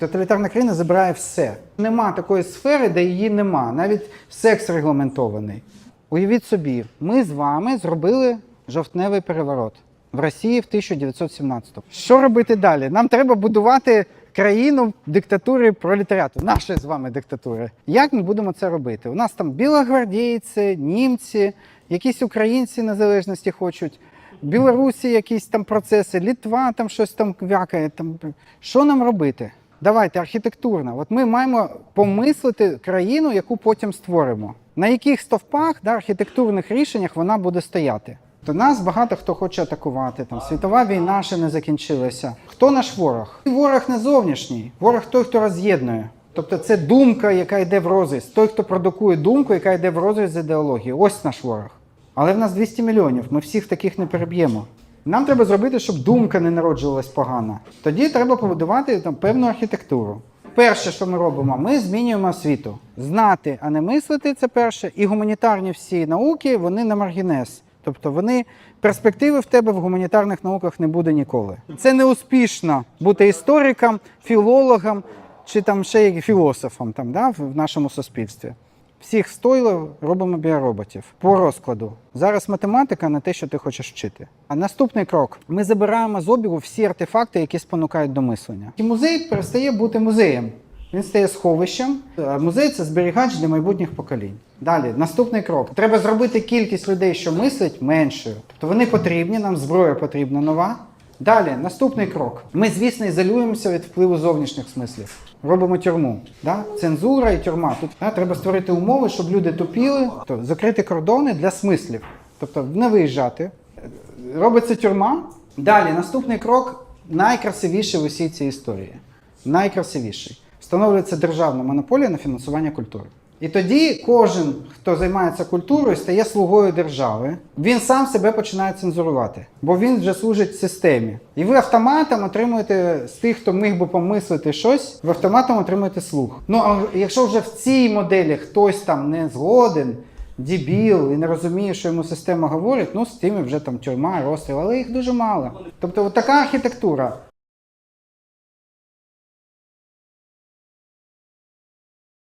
Тоталітарна країна забирає все. Нема такої сфери, де її нема. Навіть секс регламентований. Уявіть собі, ми з вами зробили жовтневий переворот в Росії в 1917-му. Що робити далі? Нам треба будувати країну диктатури пролетаріату, нашої з вами диктатури. Як ми будемо це робити? У нас там білогвардійці, німці, якісь українці незалежності хочуть. Білорусі якісь там процеси, Літва там щось там вякає. Там. Що нам робити? Давайте архітектурно. От ми маємо помислити країну, яку потім створимо. На яких стовпах да, архітектурних рішеннях вона буде стояти. То нас багато хто хоче атакувати. Там світова війна ще не закінчилася. Хто наш ворог? Ворог не зовнішній, ворог той, хто роз'єднує. Тобто це думка, яка йде в розріз. Той, хто продукує думку, яка йде в розріз з ідеологією. Ось наш ворог. Але в нас 200 мільйонів. Ми всіх таких не переб'ємо. Нам треба зробити, щоб думка не народжувалась погано. Тоді треба побудувати там певну архітектуру. Перше, що ми робимо, ми змінюємо освіту. Знати, а не мислити це перше. І гуманітарні всі науки вони на маргінез. Тобто вони перспективи в тебе в гуманітарних науках не буде ніколи. Це не успішно бути істориком, філологом чи там ще філософом там, да, в нашому суспільстві. Всіх стойло робимо біороботів по розкладу. Зараз математика на те, що ти хочеш вчити. А наступний крок: ми забираємо з обігу всі артефакти, які спонукають до мислення. І музей перестає бути музеєм. Він стає сховищем. А музей це зберігач для майбутніх поколінь. Далі, наступний крок. Треба зробити кількість людей, що мислять, меншою. Тобто вони потрібні, нам зброя потрібна нова. Далі, наступний крок. Ми, звісно, ізолюємося від впливу зовнішніх смислів. Робимо тюрму. Да? Цензура і тюрма. Тут да, треба створити умови, щоб люди тупіли, тобто закрити кордони для смислів. Тобто не виїжджати. Робиться тюрма. Далі, наступний крок найкрасивіший в усій цій історії. Найкрасивіший. Встановлюється державна монополія на фінансування культури. І тоді кожен, хто займається культурою, стає слугою держави. Він сам себе починає цензурувати, бо він вже служить системі. І ви автоматом отримуєте з тих, хто міг би помислити щось, ви автоматом отримуєте слух. Ну а якщо вже в цій моделі хтось там не згоден, дебіл і не розуміє, що йому система говорить, ну з тими вже там тюрма, розстріл, але їх дуже мало. Тобто, от така архітектура.